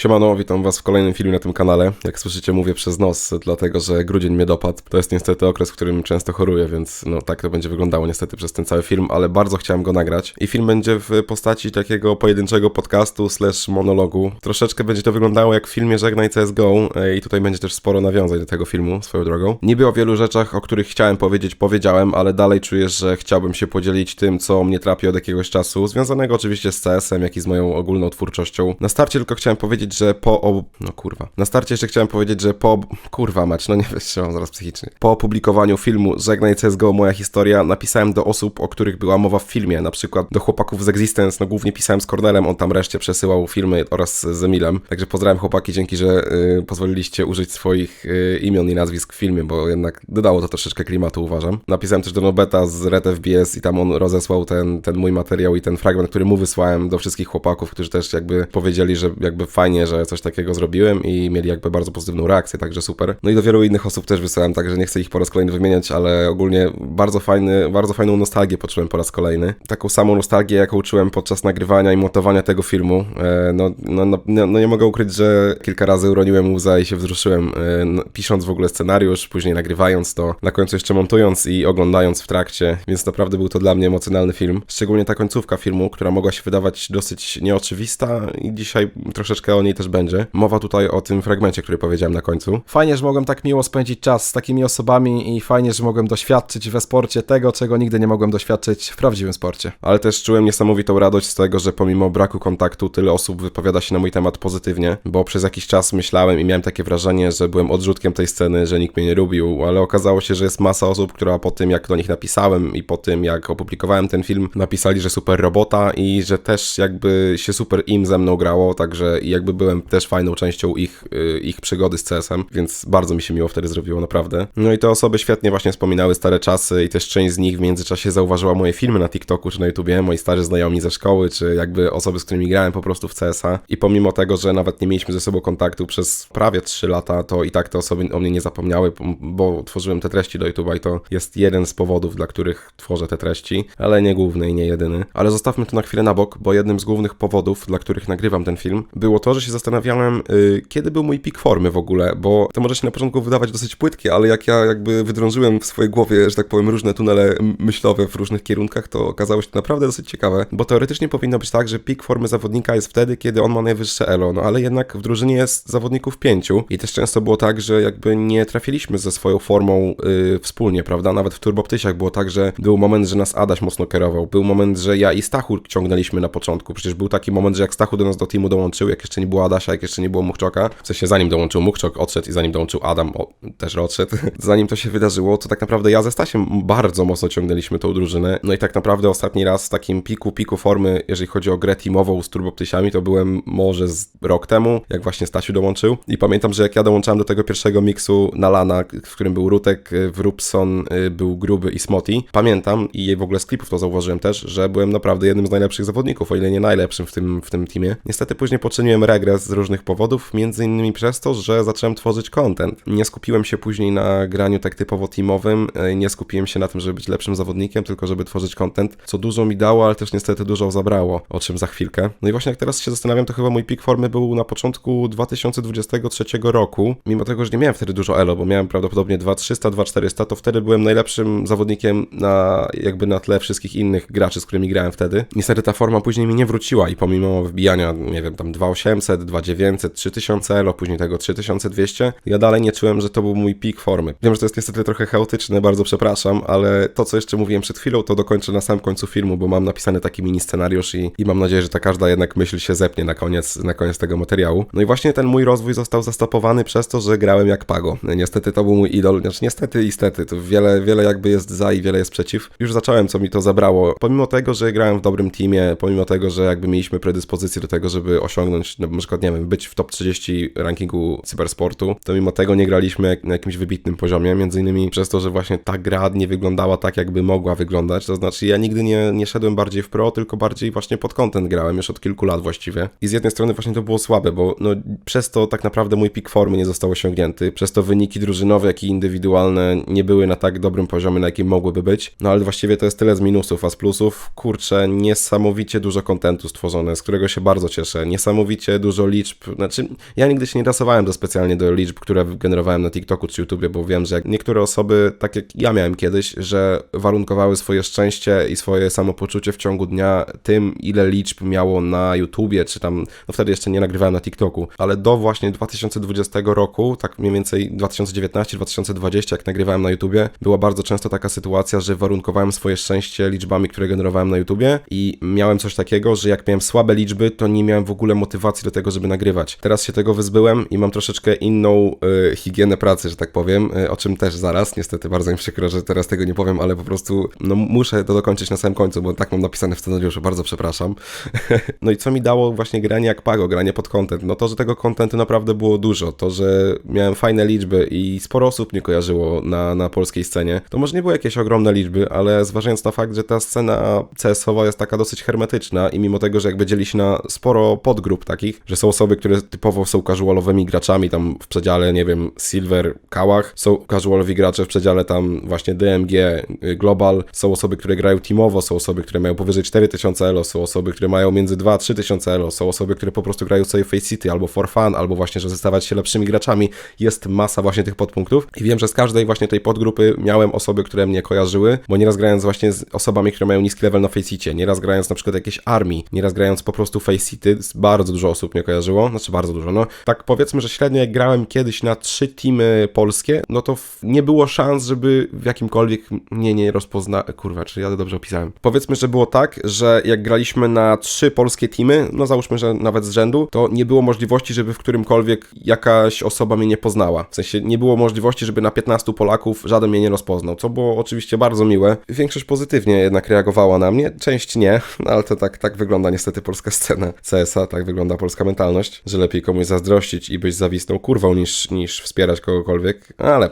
Siemano, witam was w kolejnym filmie na tym kanale. Jak słyszycie mówię przez nos, dlatego że grudzień mnie dopadł. To jest niestety okres, w którym często choruję, więc no tak to będzie wyglądało niestety przez ten cały film, ale bardzo chciałem go nagrać. I film będzie w postaci takiego pojedynczego podcastu slash monologu. Troszeczkę będzie to wyglądało jak w filmie Żegnaj CSGO e, i tutaj będzie też sporo nawiązań do tego filmu, swoją drogą. Niby o wielu rzeczach, o których chciałem powiedzieć, powiedziałem, ale dalej czuję, że chciałbym się podzielić tym, co mnie trapi od jakiegoś czasu, związanego oczywiście z CS-em, jak i z moją ogólną twórczością. Na starcie tylko chciałem powiedzieć, że po... O... No kurwa. Na starcie jeszcze chciałem powiedzieć, że po... Kurwa mać, no nie wytrzymam zaraz psychicznie. Po opublikowaniu filmu Żegnaj CSGO Moja Historia napisałem do osób, o których była mowa w filmie, na przykład do chłopaków z Existence, no głównie pisałem z Cornelem, on tam reszcie przesyłał filmy oraz z Emilem. Także pozdrawiam chłopaki, dzięki, że y, pozwoliliście użyć swoich y, imion i nazwisk w filmie, bo jednak dodało to troszeczkę klimatu, uważam. Napisałem też do Nobeta z Red FBS i tam on rozesłał ten, ten mój materiał i ten fragment, który mu wysłałem do wszystkich chłopaków, którzy też jakby powiedzieli, że jakby fajnie, że coś takiego zrobiłem i mieli jakby bardzo pozytywną reakcję, także super. No i do wielu innych osób też wysłałem, także nie chcę ich po raz kolejny wymieniać, ale ogólnie bardzo fajny, bardzo fajną nostalgię poczułem po raz kolejny. Taką samą nostalgię, jaką czułem podczas nagrywania i montowania tego filmu. E, no, no, no, no, no nie mogę ukryć, że kilka razy uroniłem łza i się wzruszyłem, e, no, pisząc w ogóle scenariusz, później nagrywając to, na końcu jeszcze montując i oglądając w trakcie, więc naprawdę był to dla mnie emocjonalny film. Szczególnie ta końcówka filmu, która mogła się wydawać dosyć nieoczywista i dzisiaj troszeczkę o niej też będzie. Mowa tutaj o tym fragmencie, który powiedziałem na końcu. Fajnie, że mogłem tak miło spędzić czas z takimi osobami i fajnie, że mogłem doświadczyć we sporcie tego, czego nigdy nie mogłem doświadczyć w prawdziwym sporcie. Ale też czułem niesamowitą radość z tego, że pomimo braku kontaktu tyle osób wypowiada się na mój temat pozytywnie, bo przez jakiś czas myślałem i miałem takie wrażenie, że byłem odrzutkiem tej sceny, że nikt mnie nie lubił, ale okazało się, że jest masa osób, która po tym jak do nich napisałem i po tym jak opublikowałem ten film, napisali, że super robota i że też jakby się super im ze mną grało, także jakby byłem też fajną częścią ich, y, ich przygody z CS-em, więc bardzo mi się miło wtedy zrobiło, naprawdę. No i te osoby świetnie właśnie wspominały stare czasy i też część z nich w międzyczasie zauważyła moje filmy na TikToku czy na YouTubie, moi starzy znajomi ze szkoły, czy jakby osoby, z którymi grałem po prostu w CS-a i pomimo tego, że nawet nie mieliśmy ze sobą kontaktu przez prawie 3 lata, to i tak te osoby o mnie nie zapomniały, bo tworzyłem te treści do YouTube'a i to jest jeden z powodów, dla których tworzę te treści, ale nie główny i nie jedyny. Ale zostawmy to na chwilę na bok, bo jednym z głównych powodów, dla których nagrywam ten film, było to, że się zastanawiałem, yy, kiedy był mój pik formy w ogóle, bo to może się na początku wydawać dosyć płytkie, ale jak ja jakby wydrążyłem w swojej głowie, że tak powiem, różne tunele myślowe w różnych kierunkach, to okazało się to naprawdę dosyć ciekawe, bo teoretycznie powinno być tak, że pik formy zawodnika jest wtedy, kiedy on ma najwyższe elo, no ale jednak w drużynie jest zawodników pięciu i też często było tak, że jakby nie trafiliśmy ze swoją formą yy, wspólnie, prawda? Nawet w turboptysiach było tak, że był moment, że nas Adaś mocno kierował, był moment, że ja i Stachu ciągnęliśmy na początku, przecież był taki moment, że jak Stachu do nas do teamu dołączył, jak jeszcze nie było Adasia, jak jeszcze nie było Muchczoka, w sensie zanim dołączył Muchczok, odszedł i zanim dołączył Adam, o, też odszedł, zanim to się wydarzyło, to tak naprawdę ja ze Stasiem bardzo mocno ciągnęliśmy tą drużynę, no i tak naprawdę ostatni raz w takim piku, piku formy, jeżeli chodzi o grę teamową z turboptysiami, to byłem może z rok temu, jak właśnie Stasiu dołączył. I pamiętam, że jak ja dołączałem do tego pierwszego miksu na lana, w którym był Rutek, Wrubson, był Gruby i Smoti, pamiętam i w ogóle z klipów to zauważyłem też, że byłem naprawdę jednym z najlepszych zawodników, o ile nie najlepszym w tym, w tym teamie. Niestety później poczyniłem regres z różnych powodów, między innymi przez to, że zacząłem tworzyć content. Nie skupiłem się później na graniu tak typowo teamowym, nie skupiłem się na tym, żeby być lepszym zawodnikiem, tylko żeby tworzyć content, co dużo mi dało, ale też niestety dużo zabrało, o czym za chwilkę. No i właśnie jak teraz się zastanawiam, to chyba mój pik formy był na początku 2023 roku, mimo tego, że nie miałem wtedy dużo elo, bo miałem prawdopodobnie 2300, 2400, to wtedy byłem najlepszym zawodnikiem na jakby na tle wszystkich innych graczy, z którymi grałem wtedy. Niestety ta forma później mi nie wróciła i pomimo wbijania, nie wiem, tam 2800, 2900, 3000 elo, później tego 3200, ja dalej nie czułem, że to był mój pik formy. Wiem, że to jest niestety trochę chaotyczne, bardzo przepraszam, ale to, co jeszcze mówiłem przed chwilą, to dokończę na samym końcu filmu, bo mam napisany taki mini scenariusz i, i mam nadzieję, że ta każda jednak myśl się zepnie na koniec, na koniec tego materiału. No i właśnie ten mój rozwój został zastopowany przez to, że grałem jak Pago. Niestety to był mój idol, znaczy niestety i stety, to wiele, wiele jakby jest za i wiele jest przeciw. Już zacząłem, co mi to zabrało. Pomimo tego, że grałem w dobrym teamie, pomimo tego, że jakby mieliśmy predyspozycję do tego, żeby osiągnąć, no, na przykład, nie wiem, być w top 30 rankingu cybersportu, to mimo tego nie graliśmy na jakimś wybitnym poziomie, między innymi przez to, że właśnie ta gra nie wyglądała tak, jakby mogła wyglądać. To znaczy, ja nigdy nie, nie szedłem bardziej w pro, tylko bardziej właśnie pod content grałem już od kilku lat właściwie. I z jednej strony właśnie to było słabe, bo no, przez to tak naprawdę mój pik formy nie został osiągnięty, przez to wyniki drużynowe, jak i indywidualne nie były na tak dobrym poziomie, na jakim mogłyby być. No ale właściwie to jest tyle z minusów, a z plusów, kurczę, niesamowicie dużo kontentu stworzone, z którego się bardzo cieszę. Niesamowicie dużo dużo liczb, znaczy ja nigdy się nie tasowałem do specjalnie do liczb, które generowałem na TikToku czy YouTubie, bo wiem, że niektóre osoby, tak jak ja miałem kiedyś, że warunkowały swoje szczęście i swoje samopoczucie w ciągu dnia tym, ile liczb miało na YouTubie, czy tam, no wtedy jeszcze nie nagrywałem na TikToku, ale do właśnie 2020 roku, tak mniej więcej 2019-2020, jak nagrywałem na YouTubie, była bardzo często taka sytuacja, że warunkowałem swoje szczęście liczbami, które generowałem na YouTubie i miałem coś takiego, że jak miałem słabe liczby, to nie miałem w ogóle motywacji do tego, żeby nagrywać. Teraz się tego wyzbyłem i mam troszeczkę inną y, higienę pracy, że tak powiem, y, o czym też zaraz, niestety bardzo mi przykro, że teraz tego nie powiem, ale po prostu no, muszę to dokończyć na samym końcu, bo tak mam napisane w scenariuszu, bardzo przepraszam. no i co mi dało właśnie granie jak Pago, granie pod content? No to, że tego contentu naprawdę było dużo, to, że miałem fajne liczby i sporo osób mnie kojarzyło na, na polskiej scenie. To może nie były jakieś ogromne liczby, ale zważając na fakt, że ta scena CS-owa jest taka dosyć hermetyczna i mimo tego, że jakby dzieli się na sporo podgrup takich, że są osoby, które typowo są casualowymi graczami, tam w przedziale, nie wiem, Silver, Kałach, są casualowi gracze w przedziale tam właśnie DMG, y, Global, są osoby, które grają teamowo, są osoby, które mają powyżej 4000 elo, są osoby, które mają między 2-3 tysiące elo, są osoby, które po prostu grają sobie Face City albo for fun, albo właśnie, że zestawać się lepszymi graczami. Jest masa właśnie tych podpunktów. I wiem, że z każdej właśnie tej podgrupy miałem osoby, które mnie kojarzyły, bo nieraz grając właśnie z osobami, które mają niski level na Face Citie, nieraz grając na przykład jakieś armii, nieraz grając po prostu Face City, bardzo dużo osób mnie kojarzyło, znaczy bardzo dużo, no. Tak powiedzmy, że średnio jak grałem kiedyś na trzy teamy polskie, no to nie było szans, żeby w jakimkolwiek mnie nie rozpozna... Kurwa, czy ja dobrze opisałem? Powiedzmy, że było tak, że jak graliśmy na trzy polskie teamy, no załóżmy, że nawet z rzędu, to nie było możliwości, żeby w którymkolwiek jakaś osoba mnie nie poznała. W sensie nie było możliwości, żeby na 15 Polaków żaden mnie nie rozpoznał, co było oczywiście bardzo miłe. Większość pozytywnie jednak reagowała na mnie, część nie, no ale to tak, tak wygląda niestety polska scena CS-a, tak wygląda polska mentalność, że lepiej komuś zazdrościć i być zawistą kurwą niż, niż wspierać kogokolwiek, ale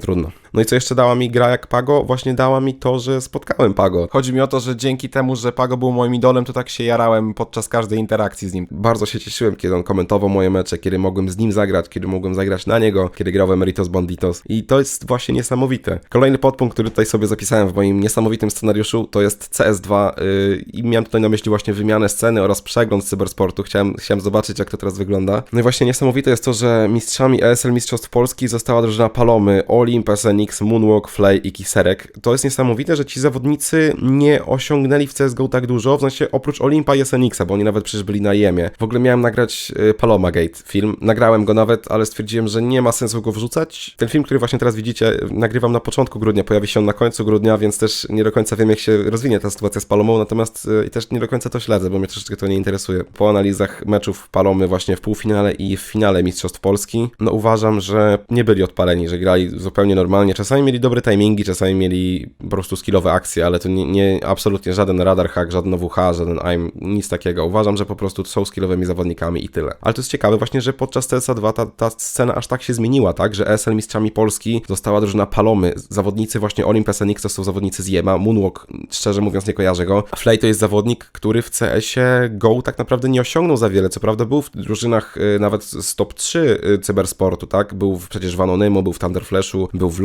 trudno. No i co jeszcze dała mi gra jak Pago? Właśnie dała mi to, że spotkałem Pago. Chodzi mi o to, że dzięki temu, że Pago był moim idolem, to tak się jarałem podczas każdej interakcji z nim. Bardzo się cieszyłem, kiedy on komentował moje mecze, kiedy mogłem z nim zagrać, kiedy mogłem zagrać na niego, kiedy grał w Emeritus Banditos. I to jest właśnie niesamowite. Kolejny podpunkt, który tutaj sobie zapisałem w moim niesamowitym scenariuszu, to jest CS2 yy, i miałem tutaj na myśli właśnie wymianę sceny oraz przegląd cybersportu. Chciałem, chciałem zobaczyć, jak to teraz wygląda. No i właśnie niesamowite jest to, że mistrzami ESL Mistrzostw Polski została drużyna Palomy, Olimp, SNX, Moonwalk, Flay i Kiserek. To jest niesamowite, że ci zawodnicy nie osiągnęli w CSGO tak dużo, w sensie oprócz Olimpa i SNX-a, bo oni nawet przecież byli na jemie. W ogóle miałem nagrać y, Paloma Gate film, nagrałem go nawet, ale stwierdziłem, że nie ma sensu go wrzucać. Ten film, który właśnie teraz widzicie, nagrywam na początku grudnia, pojawi się on na końcu grudnia, więc też nie do końca wiem, jak się rozwinie ta sytuacja z Palomą, natomiast y, i też nie do końca to śledzę, bo mnie troszeczkę to nie interesuje. Po analizach meczów Palomy właśnie w półfinale i w finale Mistrzostw Polski, no uważam, że nie byli odpaleni, że grali zupełnie normalnie. Czasami mieli dobre timingi, czasami mieli po prostu skillowe akcje, ale to nie, nie absolutnie żaden radar hack, żaden WH, żaden aim, nic takiego. Uważam, że po prostu są skillowymi zawodnikami i tyle. Ale to jest ciekawe właśnie, że podczas TSA 2 ta, ta scena aż tak się zmieniła, tak, że ESL mistrzami Polski została drużyna Palomy. Zawodnicy właśnie Olimp SNX to są zawodnicy z Jema. Moonwalk, szczerze mówiąc, nie kojarzę go. Flay to jest zawodnik, który w CS-ie GO tak naprawdę nie osiągnął za wiele. Co prawda był w drużynach y, nawet z top 3 y, cybersportu, tak? Był przecież w Anonymu, był w Thunderflashu, był w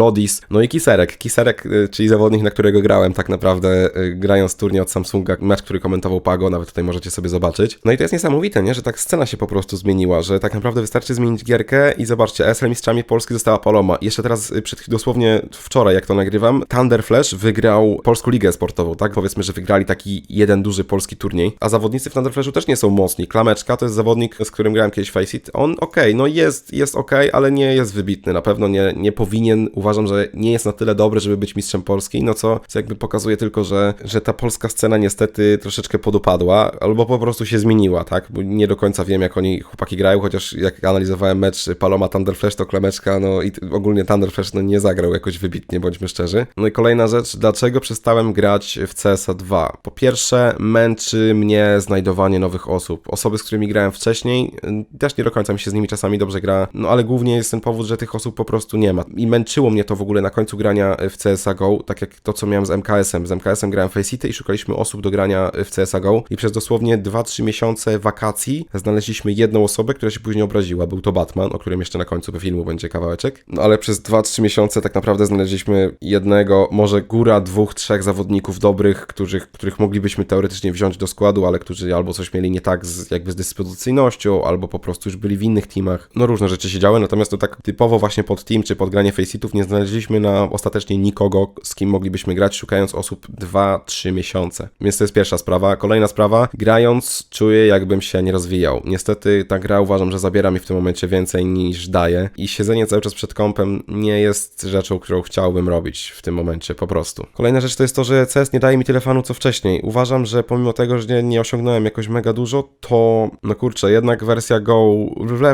No i Kiserek. Kiserek, y, czyli zawodnik, na którego grałem tak naprawdę, y, grając turniej od Samsunga, mecz, który komentował Pago, nawet tutaj możecie sobie zobaczyć. No i to jest niesamowite, nie? Że tak scena się po prostu zmieniła, że tak naprawdę wystarczy zmienić gierkę i zobaczcie, ESL mistrzami Polski została Paloma. Jeszcze teraz, y, przed, dosłownie wczoraj, jak to nagrywam, Thunderflash wygrał Polską Ligę Sportową, tak? Powiedzmy, że wygrali taki jeden duży polski turniej, a zawodnicy w Thunderflashu też nie są mocni. Klameczka to jest zawodnik, z którym grałem kiedyś Face It. On okej, no jest, jest okej, ale nie jest wybitny. Na pewno nie, nie powinien, uważam, że nie jest na tyle dobry, żeby być mistrzem Polski, no co, co jakby pokazuje tylko, że, że ta polska scena niestety troszeczkę podupadła, albo po prostu się zmieniła, tak? Bo nie do końca wiem, jak oni chłopaki grają, chociaż jak analizowałem mecz Paloma Thunderflash, to Klameczka, no i ogólnie Thunderflash no, nie zagrał jakoś wybitnie, bądźmy szczerzy. No i kolejna rzecz, dlaczego przestałem grać w CSA 2? Po pierwsze, męczy mnie znajdowanie nowych osób. Osoby, z którymi grałem wcześniej, też nie do końca mi się z nimi czasami dobrze gra, no ale głównie jest ten powód, że tych osób po prostu nie ma. I męczyło mnie to w ogóle na końcu grania w CSA GO, tak jak to, co miałem z MKS-em. Z MKS-em grałem w Faceit i szukaliśmy osób do grania w CSA GO i przez dosłownie 2-3 miesiące wakacji znaleźliśmy jedną osobę, która się później obraziła. Był to Batman, o którym jeszcze na końcu filmu będzie kawałeczek. No ale przez 2-3 miesiące tak naprawdę znaleźliśmy jednego, może góra dwóch, trzech zawodników dobrych, których, których moglibyśmy teoretycznie wziąć do składu, ale którzy albo coś mieli nie tak z, jakby z dyspozycyjnością, albo po prostu już byli w innych teamach. No różne rzeczy się działy, natomiast to tak typowo właśnie pod team czy pod granie faceitów nie znaleźliśmy na ostatecznie nikogo, z kim moglibyśmy grać, szukając osób 2-3 miesiące. Więc to jest pierwsza sprawa. Kolejna sprawa, grając czuję jakbym się nie rozwijał. Niestety ta gra uważam, że zabiera mi w tym momencie więcej niż daje i siedzenie cały czas przed kompem nie jest rzeczą, którą chciałbym robić w tym momencie, po prostu. Kolejna rzecz to jest to, że CS nie daje mi tyle co wcześniej. Uważam, że pomimo tego, że nie, nie osiągnąłem jakoś mega dużo, to no kurczę, jednak wersja Go,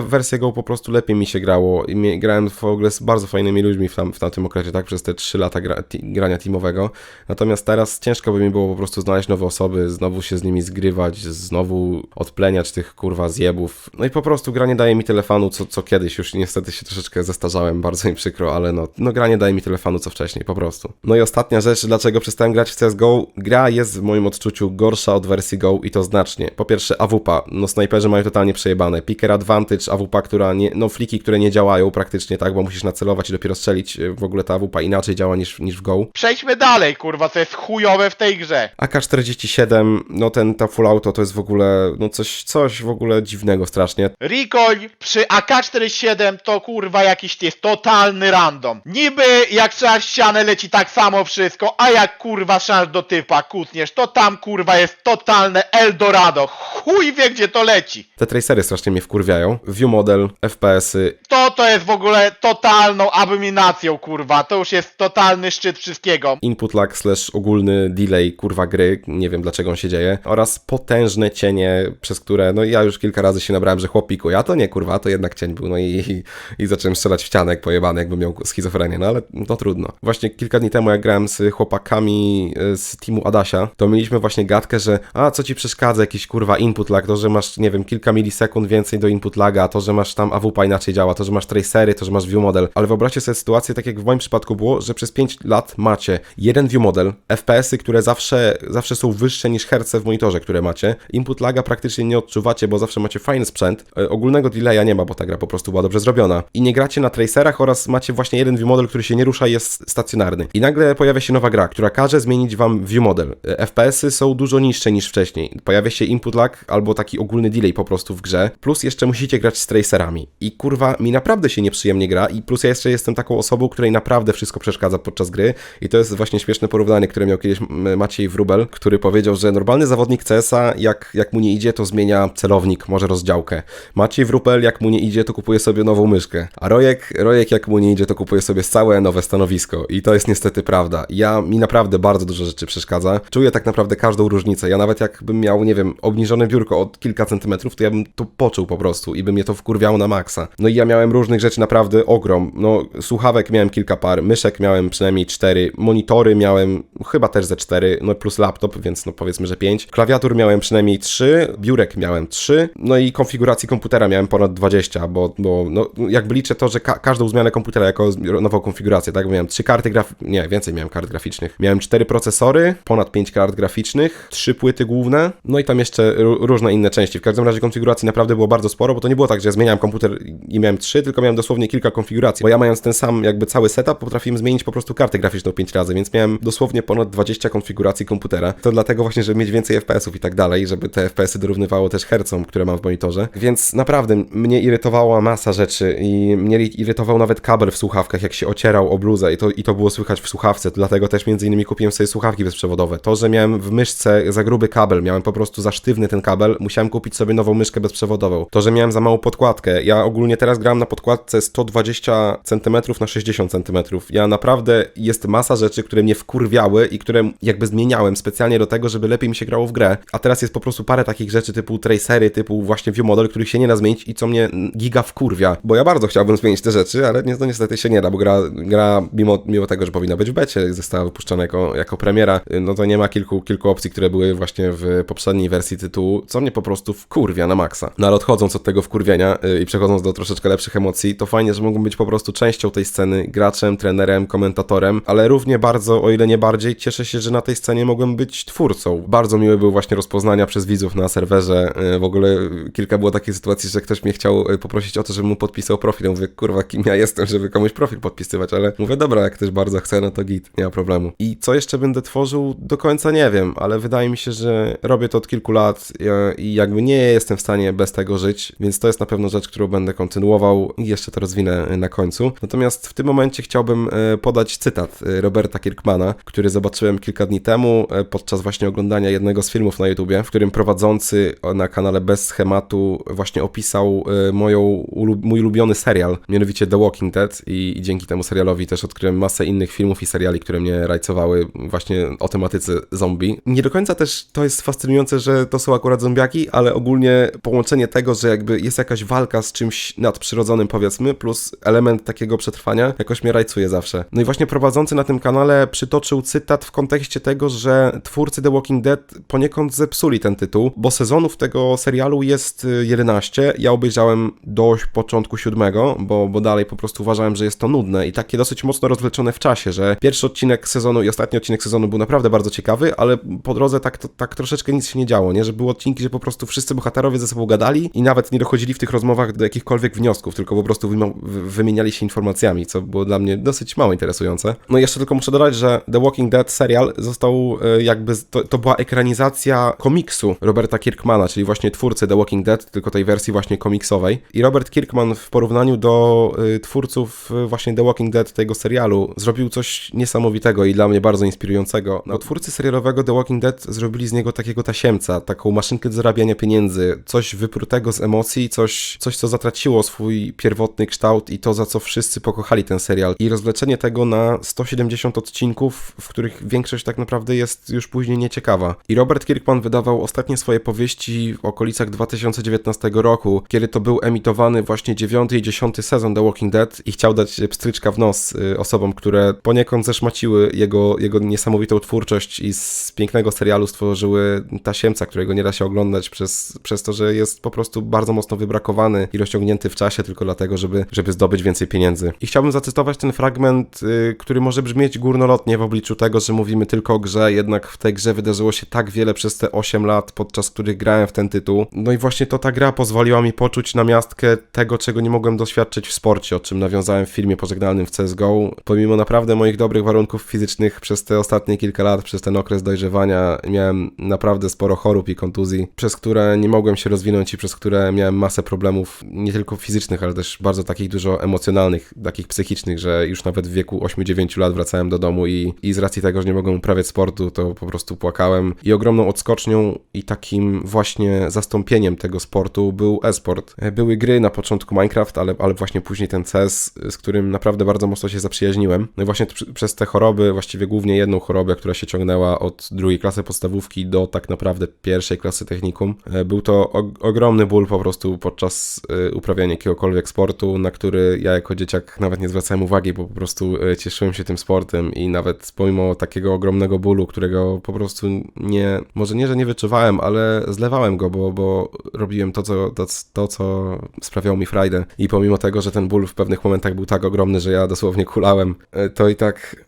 wersja Go po prostu lepiej mi się grało i grałem w ogóle z bardzo fajnymi ludźmi w, tam, w tamtym okresie, tak, przez te 3 lata gra, grania teamowego. Natomiast teraz ciężko by mi było po prostu znaleźć nowe osoby, znowu się z nimi zgrywać, znowu odpleniać tych kurwa zjebów. No i po prostu gra nie daje mi tyle fanu, co, co kiedyś. Już niestety się troszeczkę zestarzałem, bardzo mi przykro, ale no, no gra nie daje mi tyle fanu, co wcześniej, po prostu. No i ostatnia rzecz, dlaczego przestałem grać w CSGO. Gra jest w moim odczuciu gorsza od wersji Go i to znacznie. Po pierwsze AWP, no snajperzy mają totalnie przejebane. Picker Advantage, AWP, która nie, no fliki, które nie działają praktycznie, tak, bo musisz nacelować i dopiero strzelić. W ogóle ta AWP inaczej działa niż, niż w Go. Przejdźmy dalej, kurwa, co jest chujowe w tej grze. AK-47, no ten, ta full auto to jest w ogóle, no coś, coś w ogóle dziwnego strasznie. Recoil przy AK-47 to kurwa jakiś jest totalny random. Niby jak trzeba ścianę leci tak samo wszystko, a jak kurwa szans do typa kutniesz, to tam kurwa jest totalne Eldorado. Chuj wie gdzie to leci. Te tracery strasznie mnie wkurwiają. View model, FPS-y, To to jest w ogóle totalną abominacją kurwa. To już jest totalny szczyt wszystkiego. input lag slash ogólny delay kurwa gry, nie wiem dlaczego on się dzieje, oraz potężne cienie, przez które, no ja już kilka razy się nabrałem, że chłopiku, ja to nie kurwa, to jednak cień był, no i, i, i zacząłem strzelać w ścianek pojebany, jakbym miał schizofrenię, no ale no trudno. Właśnie kilka dni temu, jak grałem z chłopakami e, z teamu Adasia, to mieliśmy właśnie gadkę, że a co ci przeszkadza, jakiś kurwa input lag, to, że masz, nie wiem, kilka milisekund więcej do input laga, to, że masz tam AWP inaczej działa, to, że masz tracery, to, że masz view model, ale wyobraźcie sobie sytuację, tak jak w moim przypadku było, że przez 5 lat macie jeden view model, FPS-y, które zawsze, zawsze są wyższe niż herce w monitorze, które macie, input laga praktycznie nie odczuwacie, bo zawsze macie fajny sprzęt, e, ogólnego delaya nie ma, bo ta gra po prostu była dobrze zrobiona i nie gracie na tracerach oraz macie właśnie jeden view model, który się nie rusza jest stacjonarny. I nagle pojawia się nowa gra, która każe zmienić wam view model. E, FPS-y są dużo niższe niż wcześniej. Pojawia się input lag albo taki ogólny delay po prostu w grze, plus jeszcze musicie grać z tracerami. I kurwa, mi naprawdę się nieprzyjemnie gra i plus ja jeszcze jestem taką osobą, której naprawdę wszystko przeszkadza podczas gry i to jest właśnie śmieszne porównanie, które miał kiedyś Maciej Wrubel, który powiedział, że normalny zawodnik CS-a, jak, jak mu nie idzie, to zmienia celownik, może rozdziałkę. Maciej Wrubel, jak mu nie idzie, to kupuje sobie nową myszkę. A Rojek, Rojek jak mu nie idzie, to kupuje sobie całe nowe stanowisko. I to jest niestety prawda. Ja, mi naprawdę bardzo dużo rzeczy przeszkadza. Czuję tak naprawdę każdą różnicę. Ja nawet jakbym miał, nie wiem, obniżone biurko od kilka centymetrów, to ja bym to poczuł po prostu i by mnie to wkurwiało na maksa. No i ja miałem różnych rzeczy naprawdę ogrom. No, słuchawek miałem kilka par, myszek miałem przynajmniej cztery, monitory miałem chyba też ze cztery, no plus laptop, więc no powiedzmy, że pięć. Klawiatur miałem przynajmniej trzy, biurek miałem trzy, no i konfiguracji komputera miałem ponad 20, bo, bo no, jakby liczę to, że ka każdą zmianę komputera jako nową konfigurację, tak? Bo miałem trzy karty graf... nie, więcej miałem kart graficznych. Miałem cztery procesory, ponad pięć kart graficznych, trzy płyty główne, no i tam jeszcze różne inne części. W każdym razie konfiguracji naprawdę było bardzo sporo, bo to nie było tak, że zmieniałem komputer i miałem trzy, tylko miałem dosłownie kilka konfiguracji, bo ja mając ten sam jakby cały setup potrafiłem zmienić po prostu kartę graficzną pięć razy, więc miałem dosłownie ponad 20 konfiguracji komputera. To dlatego właśnie, żeby mieć więcej FPS-ów i tak dalej, żeby te FPS-y dorównywało też hercom, które mam w monitorze. Więc naprawdę mnie irytowała masa rzeczy i mnie irytował nawet kabel w słuchawkach, jak się ocierał o bluzę i to, i to było słychać w słuchawce, dlatego też między innymi kupiłem sobie słuchawki bezprzewodowe. To, że miałem w myszce za gruby kabel, miałem po prostu za sztywny ten kabel, musiałem kupić sobie nową myszkę bezprzewodową. To, że miałem za małą podkładkę. Ja ogólnie teraz gram na podkładce 120 cm na 60 cm. Ja naprawdę jest masa rzeczy, które mnie wkurwiały i które jakby zmieniałem specjalnie do tego, żeby lepiej mi się grało w grę. A teraz jest po prostu parę takich rzeczy typu tracery, typu właśnie view model, których się nie da zmienić i co mnie giga wkurwia. Bo ja bardzo chciałbym zmienić te rzeczy, ale no niestety się nie da, bo gra, gra mimo, mimo tego, że powinna być w becie, została wypuszczona jako, jako premiera, no to nie ma kilku, kilku opcji, które były właśnie w poprzedniej wersji tytułu, co mnie po prostu wkurwia na maksa. No ale odchodząc od tego wkurwienia yy, i przechodząc do troszeczkę lepszych emocji, to fajnie, że mogą być po prostu częścią tej sceny graczem, trenerem, komentatorem, ale równie bardzo, o ile nie bardziej, cieszę się, że na tej scenie mogłem być twórcą. Bardzo miły był właśnie rozpoznania przez widzów na serwerze. E, W ogóle kilka było takich sytuacji, że ktoś mnie chciał e, poprosić o to, żebym mu podpisał profil. Mówię, kurwa, kim ja jestem, żeby komuś profil podpisywać, ale mówię, dobra, jak ktoś bardzo chce, no to git, nie ma problemu. I co jeszcze będę tworzył, do końca nie wiem, ale wydaje mi się, że robię to od kilku lat i jakby nie jestem w stanie bez tego żyć, więc to jest na pewno rzecz, którą będę kontynuował i jeszcze to rozwinę e, na końcu. Natomiast w tym momencie chciałbym e, podać cytat e, Roberta Kirkmana, który zobaczyłem kilka dni temu e, podczas właśnie oglądania jednego z filmów na YouTubie, w którym prowadzący na kanale Bez Schematu właśnie opisał moją, mój ulubiony serial, mianowicie The Walking Dead i dzięki temu serialowi też odkryłem masę innych filmów i seriali, które mnie rajcowały właśnie o tematyce zombie. Nie do końca też to jest fascynujące, że to są akurat zombiaki, ale ogólnie połączenie tego, że jakby jest jakaś walka z czymś nadprzyrodzonym powiedzmy, plus element takiego przetrwania, jakoś mnie rajcuje zawsze. No i właśnie prowadzący na tym kanale przytoczył cytat w kontekście tego, że twórcy The Walking Dead poniekąd zepsuli ten tytuł, bo sezonów tego serialu jest y, 11. Ja obejrzałem do początku siódmego, bo, bo dalej po prostu uważałem, że jest to nudne i takie dosyć mocno rozwleczone w czasie, że pierwszy odcinek sezonu i ostatni odcinek sezonu był naprawdę bardzo ciekawy, ale po drodze tak, to, tak troszeczkę nic się nie działo, nie? Że były odcinki, że po prostu wszyscy bohaterowie ze sobą gadali i nawet nie dochodzili w tych rozmowach do jakichkolwiek wniosków, tylko po prostu wymieniali się informacjami, co było dla mnie dosyć mało interesujące. No i jeszcze tylko muszę dodać, że The Walking Dead serial został e, jakby, to, to była ekranizacja komiksu Roberta Kirkmana, czyli właśnie twórcy The Walking Dead, tylko tej wersji właśnie komiksowej. I Robert Kirkman w porównaniu do y, twórców y, właśnie The Walking Dead tego serialu zrobił coś niesamowitego i dla mnie bardzo inspirującego. No, twórcy serialowego The Walking Dead zrobili z niego takiego tasiemca, taką maszynkę do zarabiania pieniędzy, coś wyprutego z emocji, coś, coś co zatraciło swój pierwotny kształt i to, za co wszyscy pokochali ten serial. I rozwleczenie tego na 170 odcinków, w których większość tak naprawdę jest już później nieciekawa. I Robert Kirkman wydawał ostatnie swoje powieści w okolicach 2019 roku, kiedy to był emitowany właśnie 9 i 10 sezon The Walking Dead i chciał dać pstryczka w nos y, osobom, które poniekąd zeszmaciły jego, jego niesamowitą twórczość i z pięknego serialu stworzyły tasiemca, którego nie da się oglądać przez, przez to, że jest po prostu bardzo mocno wybrakowany i rozciągnięty w czasie tylko dlatego, żeby, żeby zdobyć więcej pieniędzy. I chciałbym zacytować ten fragment, y, który może brzmieć górnolotnie w obliczu tego, że mówimy tylko o grze, jednak w tej grze wydarzyło się tak wiele przez te 8 lat, podczas których grałem w ten tytuł. No i właśnie to ta gra pozwoliła mi poczuć na miastkę tego, czego nie mogłem doświadczyć w sporcie, o czym nawiązałem w filmie pożegnalnym w CSGO. Pomimo naprawdę moich dobrych warunków fizycznych przez te ostatnie kilka lat, przez ten okres dojrzewania, miałem naprawdę sporo chorób i kontuzji, przez które nie mogłem się rozwinąć i przez które miałem masę problemów, nie tylko fizycznych, ale też bardzo takich dużo emocjonalnych, takich psychicznych, że już nawet w wieku 8-9 lat wracałem do domu i, i z racji tego, że nie mogłem uprawiać sportu, to po prostu płakałem. I ogromną odskocznią i takim właśnie zastąpieniem tego sportu był e-sport. Były gry na początku Minecraft, ale, ale właśnie później ten CS, z którym naprawdę bardzo mocno się zaprzyjaźniłem. No i właśnie przez te choroby, właściwie głównie jedną chorobę, która się ciągnęła od drugiej klasy podstawówki do tak naprawdę pierwszej klasy technikum. E, Był to og- ogromny ból po prostu podczas e, uprawiania jakiegokolwiek sportu, na który ja jako dzieciak nawet nie zwracałem uwagi, bo po prostu e, cieszyłem się tym sportem i nawet pomimo takiego ogromnego bólu, którego po prostu nie, może nie, że nie wyczuwałem, ale zlewałem go, bo, bo robiłem to co, to, to, co sprawiało mi frajdę. I pomimo tego, że ten ból w pewnych momentach był tak ogromny, że ja dosłownie kulałem, e, to i tak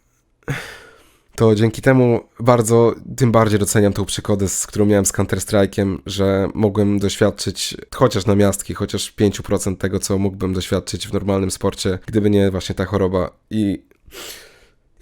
to dzięki temu bardzo, tym bardziej doceniam tą przygodę, z którą miałem z Counter-Strike'iem, że mogłem doświadczyć chociaż na miastki, chociaż 5% tego, co mógłbym doświadczyć w normalnym sporcie, gdyby nie właśnie ta choroba. I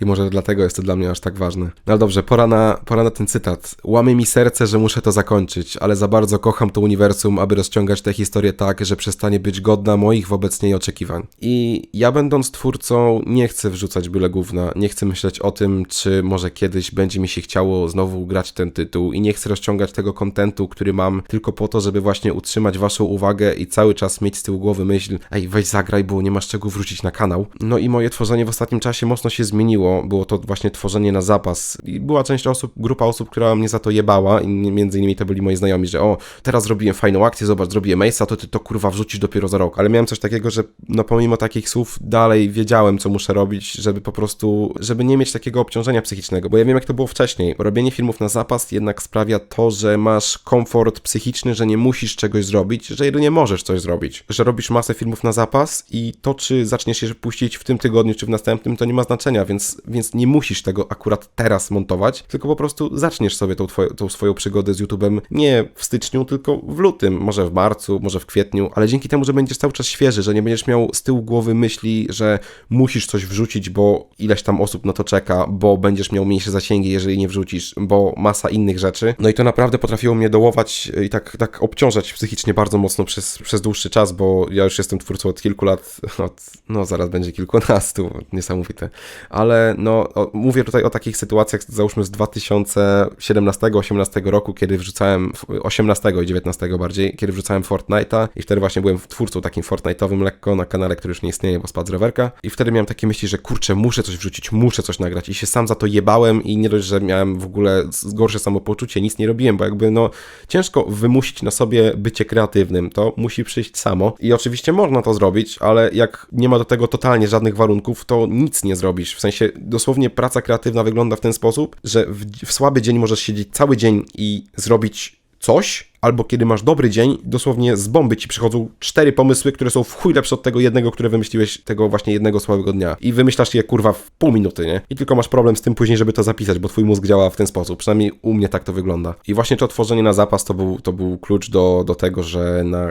i może dlatego jest to dla mnie aż tak ważne. No dobrze, pora na, pora na ten cytat. Łamie mi serce, że muszę to zakończyć, ale za bardzo kocham to uniwersum, aby rozciągać tę historię tak, że przestanie być godna moich wobec niej oczekiwań. I ja będąc twórcą nie chcę wrzucać byle gówna, nie chcę myśleć o tym, czy może kiedyś będzie mi się chciało znowu grać ten tytuł i nie chcę rozciągać tego kontentu, który mam tylko po to, żeby właśnie utrzymać waszą uwagę i cały czas mieć z tyłu głowy myśl, ej weź zagraj, bo nie masz czego wrzucić na kanał. No i moje tworzenie w ostatnim czasie mocno się zmieniło było, to właśnie tworzenie na zapas. I była część osób, grupa osób, która mnie za to jebała i między innymi to byli moi znajomi, że o, teraz zrobiłem fajną akcję, zobacz, zrobiłem Mace'a, to ty to kurwa wrzucisz dopiero za rok. Ale miałem coś takiego, że no pomimo takich słów dalej wiedziałem, co muszę robić, żeby po prostu, żeby nie mieć takiego obciążenia psychicznego, bo ja wiem, jak to było wcześniej. Robienie filmów na zapas jednak sprawia to, że masz komfort psychiczny, że nie musisz czegoś zrobić, że jedynie możesz coś zrobić. Że robisz masę filmów na zapas i to, czy zaczniesz je puścić w tym tygodniu, czy w następnym, to nie ma znaczenia, więc, więc nie musisz tego akurat teraz montować, tylko po prostu zaczniesz sobie tą, twoją, tą swoją przygodę z YouTube'em nie w styczniu, tylko w lutym, może w marcu, może w kwietniu, ale dzięki temu, że będziesz cały czas świeży, że nie będziesz miał z tyłu głowy myśli, że musisz coś wrzucić, bo ileś tam osób na to czeka, bo będziesz miał mniejsze zasięgi, jeżeli nie wrzucisz, bo masa innych rzeczy. No i to naprawdę potrafiło mnie dołować i tak, tak obciążać psychicznie bardzo mocno przez, przez dłuższy czas, bo ja już jestem twórcą od kilku lat, od, no zaraz będzie kilkunastu, niesamowite. Ale no, mówię tutaj o takich sytuacjach, załóżmy z 2017-18 roku, kiedy wrzucałem, 18 i 19 bardziej, kiedy wrzucałem Fortnite'a i wtedy właśnie byłem twórcą takim Fortnite'owym lekko na kanale, który już nie istnieje, bo spadł z rowerka. I wtedy miałem takie myśli, że kurczę, muszę coś wrzucić, muszę coś nagrać i się sam za to jebałem i nie dość, że miałem w ogóle gorsze samopoczucie, nic nie robiłem, bo jakby no ciężko wymusić na sobie bycie kreatywnym, to musi przyjść samo. I oczywiście można to zrobić, ale jak nie ma do tego totalnie żadnych warunków, to nic nie zrobisz, w sensie dosłownie praca kreatywna wygląda w ten sposób, że w, w słaby dzień możesz siedzieć cały dzień i zrobić coś, albo kiedy masz dobry dzień, dosłownie z bomby ci przychodzą cztery pomysły, które są w chuj lepsze od tego jednego, które wymyśliłeś tego właśnie jednego słabego dnia. I wymyślasz je kurwa w pół minuty, nie? I tylko masz problem z tym później, żeby to zapisać, bo twój mózg działa w ten sposób. Przynajmniej u mnie tak to wygląda. I właśnie to tworzenie na zapas to był, to był klucz do, do tego, że, na,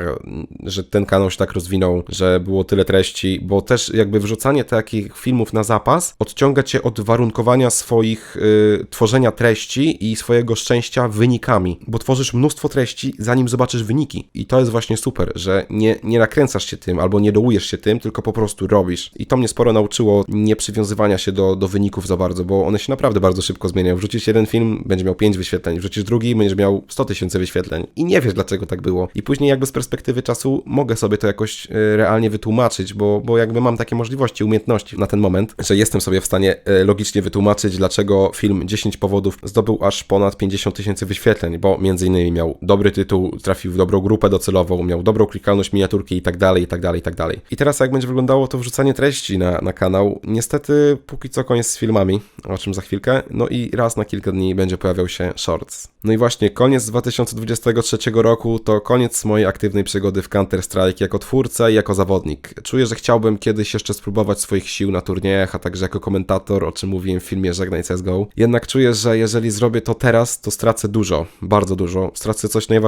że ten kanał się tak rozwinął, że było tyle treści, bo też jakby wrzucanie takich filmów na zapas odciąga cię od warunkowania swoich y, tworzenia treści i swojego szczęścia wynikami, bo tworzysz mnóstwo treści, zanim zobaczysz wyniki. I to jest właśnie super, że nie, nie nakręcasz się tym albo nie dołujesz się tym, tylko po prostu robisz. I to mnie sporo nauczyło nie przywiązywania się do, do wyników za bardzo, bo one się naprawdę bardzo szybko zmieniają. Wrzucisz jeden film, będzie miał 5 wyświetleń, wrzucisz drugi, będziesz miał 100 tysięcy wyświetleń. I nie wiesz, dlaczego tak było. I później jakby z perspektywy czasu mogę sobie to jakoś e, realnie wytłumaczyć, bo, bo jakby mam takie możliwości, umiejętności na ten moment, że jestem sobie w stanie e, logicznie wytłumaczyć, dlaczego film 10 powodów zdobył aż ponad 50 tysięcy wyświetleń, bo między innymi miał dobry tytuł, trafił w dobrą grupę docelową, miał dobrą klikalność miniaturki i tak dalej, i tak dalej, i tak dalej. I teraz jak będzie wyglądało to wrzucanie treści na, na kanał, niestety póki co koniec z filmami, o czym za chwilkę, no i raz na kilka dni będzie pojawiał się shorts. No i właśnie koniec 2023 roku to koniec mojej aktywnej przygody w Counter-Strike jako twórca i jako zawodnik. Czuję, że chciałbym kiedyś jeszcze spróbować swoich sił na turniejach, a także jako komentator, o czym mówiłem w filmie Żegnaj CSGO. Jednak czuję, że jeżeli zrobię to teraz, to stracę dużo, bardzo dużo. Stracę coś najważniejszego,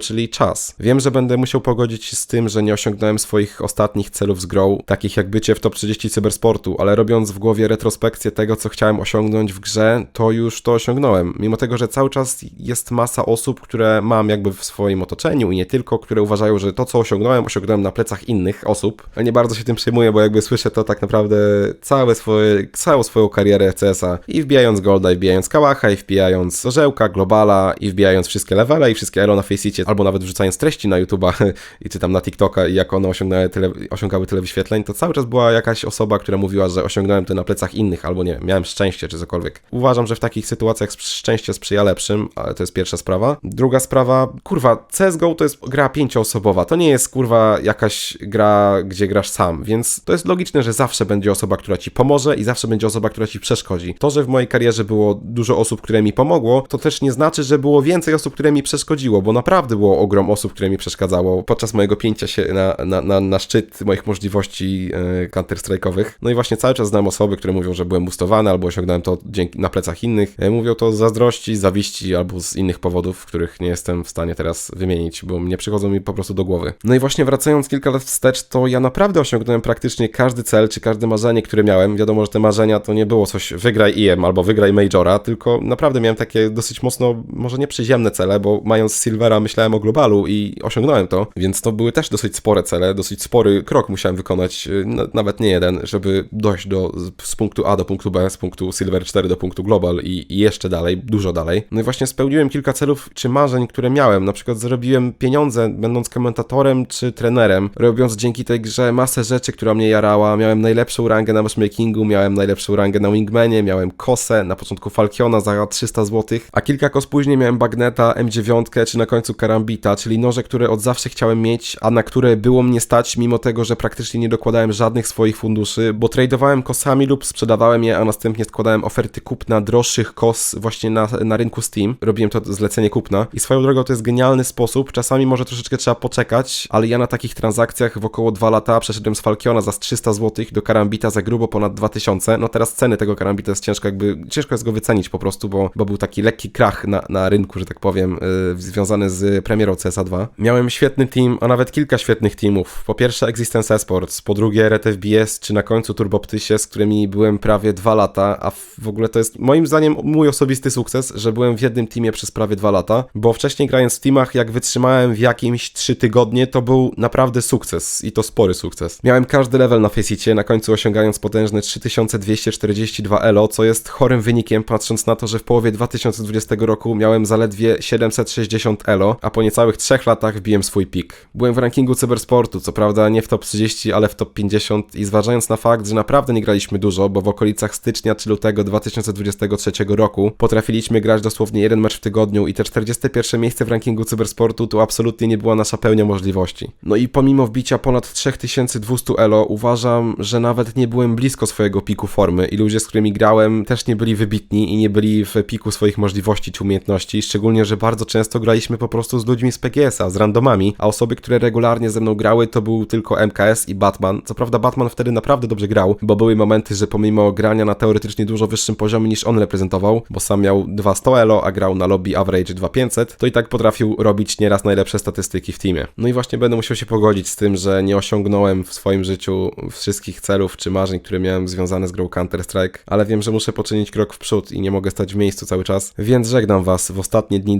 czyli czas. Wiem, że będę musiał pogodzić się z tym, że nie osiągnąłem swoich ostatnich celów z grą, takich jak bycie w top 30 cybersportu, ale robiąc w głowie retrospekcję tego, co chciałem osiągnąć w grze, to już to osiągnąłem. Mimo tego, że cały czas jest masa osób, które mam jakby w swoim otoczeniu i nie tylko, które uważają, że to, co osiągnąłem, osiągnąłem na plecach innych osób. Ale nie bardzo się tym przejmuję, bo jakby słyszę to tak naprawdę całe swoje, całą swoją karierę CS-a i wbijając Golda, i wbijając Kałacha, i wbijając Orzełka, Globala, i wbijając wszystkie levele i wszystkie elo na Faceicie, albo nawet wrzucając treści na YouTube'a i czy tam na TikToka i jak one tyle, osiągały tyle wyświetleń, to cały czas była jakaś osoba, która mówiła, że osiągnąłem to na plecach innych, albo nie, miałem szczęście, czy cokolwiek. Uważam, że w takich sytuacjach szczęście sprzyja lepszym, ale to jest pierwsza sprawa. Druga sprawa, kurwa, CSGO to jest gra pięcioosobowa, to nie jest kurwa jakaś gra, gdzie grasz sam, więc to jest logiczne, że zawsze będzie osoba, która ci pomoże i zawsze będzie osoba, która ci przeszkodzi. To, że w mojej karierze było dużo osób, które mi pomogło, to też nie znaczy, że było więcej osób, które mi przeszkodziło, bo naprawdę było ogrom osób, które mi przeszkadzało podczas mojego pięcia się na, na, na, na szczyt moich możliwości e, counter-strike'owych. No i właśnie cały czas znam osoby, które mówią, że byłem boostowany albo osiągnąłem to dzięki, na plecach innych. E, mówią to z zazdrości, zawiści albo z innych powodów, których nie jestem w stanie teraz wymienić, bo nie przychodzą mi po prostu do głowy. No i właśnie wracając kilka lat wstecz, to ja naprawdę osiągnąłem praktycznie każdy cel, czy każde marzenie, które miałem. Wiadomo, że te marzenia to nie było coś wygraj IM albo wygraj Majora, tylko naprawdę miałem takie dosyć mocno, może nie przyziemne cele, bo mając Silvera myślałem o globalu i osiągnąłem to, więc to były też dosyć spore cele, dosyć spory krok musiałem wykonać, y, nawet nie jeden, żeby dojść do, z- punktu A do punktu B, z punktu Silver 4 do punktu Global i, i jeszcze dalej, dużo dalej. No i właśnie spełniłem kilka celów czy marzeń, które miałem. Na przykład zarobiłem pieniądze, będąc komentatorem czy trenerem, robiąc dzięki tej grze masę rzeczy, która mnie jarała. Miałem najlepszą rangę na matchmakingu, miałem najlepszą rangę na Wingmanie, miałem kosę, na początku Falkiona za 300 zł, a kilka kos później miałem Bagneta, M9 na końcu Karambita, czyli noże, które od zawsze chciałem mieć, a na które było mnie stać, mimo tego, że praktycznie nie dokładałem żadnych swoich funduszy, bo tradowałem kosami lub sprzedawałem je, a następnie składałem oferty kupna droższych kos właśnie na, na rynku Steam. Robiłem to zlecenie kupna i swoją drogą to jest genialny sposób. Czasami może troszeczkę trzeba poczekać, ale ja na takich transakcjach w około 2 lata przeszedłem z Falkiona za 300 zł do Karambita za grubo ponad 2000. No teraz ceny tego Karambita jest ciężko jakby, ciężko jest go wycenić po prostu, bo, bo był taki lekki krach na, na rynku, że tak powiem, yy, związany z premierą CSA 2. Miałem świetny team, a nawet kilka świetnych teamów. Po pierwsze Existence Esports, po drugie RTFBS, czy na końcu Turboptysie, z którymi byłem prawie 2 lata, a w ogóle to jest moim zdaniem mój osobisty sukces, że byłem w jednym teamie przez prawie 2 lata, bo wcześniej grając w teamach, jak wytrzymałem w jakimś 3 tygodnie, to był naprawdę sukces i to spory sukces. Miałem każdy level na Faceitie, na końcu osiągając potężne 3242 elo, co jest chorym wynikiem, patrząc na to, że w połowie 2020 roku miałem zaledwie 760 elo, a po niecałych 3 latach wbiłem swój pik. Byłem w rankingu cybersportu, co prawda nie w top 30, ale w top 50 i zważając na fakt, że naprawdę nie graliśmy dużo, bo w okolicach stycznia czy lutego 2023 roku potrafiliśmy grać dosłownie jeden mecz w tygodniu i te 41 miejsce w rankingu cybersportu to absolutnie nie była nasza pełnia możliwości. No i pomimo wbicia ponad 3200 elo, uważam, że nawet nie byłem blisko swojego piku formy i ludzie, z którymi grałem, też nie byli wybitni i nie byli w piku swoich możliwości czy umiejętności, szczególnie, że bardzo często graliśmy po prostu z ludźmi z PGS-a, z randomami, a osoby, które regularnie ze mną grały, to był tylko MKS i Batman. Co prawda Batman wtedy naprawdę dobrze grał, bo były momenty, że pomimo grania na teoretycznie dużo wyższym poziomie niż on reprezentował, bo sam miał 200 elo, a grał na lobby average 2500, to i tak potrafił robić nieraz najlepsze statystyki w teamie. No i właśnie będę musiał się pogodzić z tym, że nie osiągnąłem w swoim życiu wszystkich celów czy marzeń, które miałem związane z grą Counter-Strike, ale wiem, że muszę poczynić krok w przód i nie mogę stać w miejscu cały czas, więc żegnam Was w ostatnie dni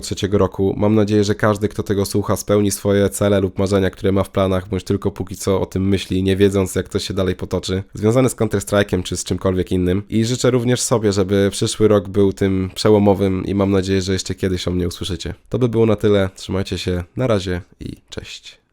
2023 roku. Mam nadzieję, że każdy, kto tego słucha, spełni swoje cele lub marzenia, które ma w planach, bądź tylko póki co o tym myśli, nie wiedząc, jak to się dalej potoczy, związane z Counter-Strike'em czy z czymkolwiek innym. I życzę również sobie, żeby przyszły rok był tym przełomowym i mam nadzieję, że jeszcze kiedyś o mnie usłyszycie. To by było na tyle. Trzymajcie się, na razie i cześć.